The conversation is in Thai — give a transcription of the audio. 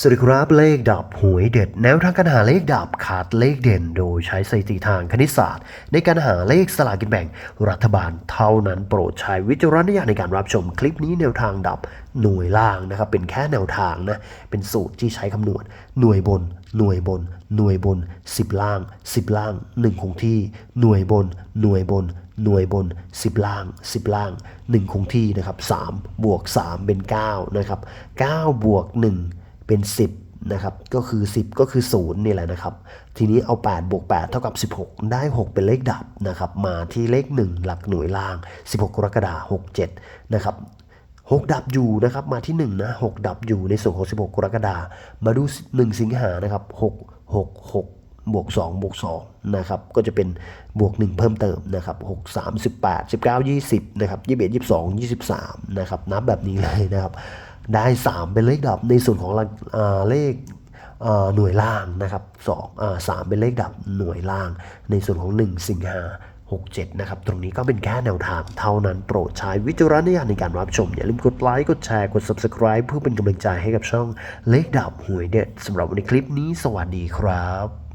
สวัสดีครับเลขดับหวยเด็ด แนวทางการหาเลขดับขาดเลขเด่น โดยใช้สถิติทางคณิตศาสตร์ ในการหาเลขสลากินแบ่งรัฐบาลเท่านั้นโปรดใช้วิจารณญาณในการรับชมคลิปนี้แนวทางดับหน่วยล่างนะครับ เป็นแค่แนวทางนะเป็นสูตรที่ใช้คำนวณหน่วยบน หน่วยบน หน่วยบน 10 ล่าง 10 ล่าง 1 คงที่ หน่วยบน หน่วยบนหน่วยบน 10 ล่าง 10 ล่าง 1 คงที่นะครับ3บวก3เป็น9นะครับ9บวก1 เป็น 10นะครับก็คือ 10 ก็คือ0นี่แหละนะครับ ทีนี้เอา8บวก8เท่ากับ 16 ได้ 6 เป็นเลขดับนะครับ มาที่เลข 1 หลักหน่วยล่าง 16 กรกฎาคม67 นะครับ6ดับอยู่นะครับมาที่1นะ6ดับอยู่ในส่วนของ16 กรกฎาคมมาดู 1 สิงหานะครับ6 6 6บวก2บวก2นะครับก็จะเป็นบวก 1 เพิ่มเติมนะครับ6 3 18 19 20นะครับ21 22 23นะครับนับแบบนี้เลยนะครับ ได้ 3 เป็นเลขดับในส่วนของเลขหน่วยล่างนะครับ2อ่า3เป็นเลขดับหน่วยล่าง ในส่วนของ 1 สิงหา67 นะครับ ตรงนี้ก็เป็นแค่แนวทางเท่านั้นโปรดใช้วิจารณญาณในการรับชม อย่าลืมกดไลค์ กดแชร์ กด Subscribe เพื่อเป็นกำลังใจให้กับช่องเลขดับหวยเด็ดสำหรับวันคลิปนี้ สวัสดีครับ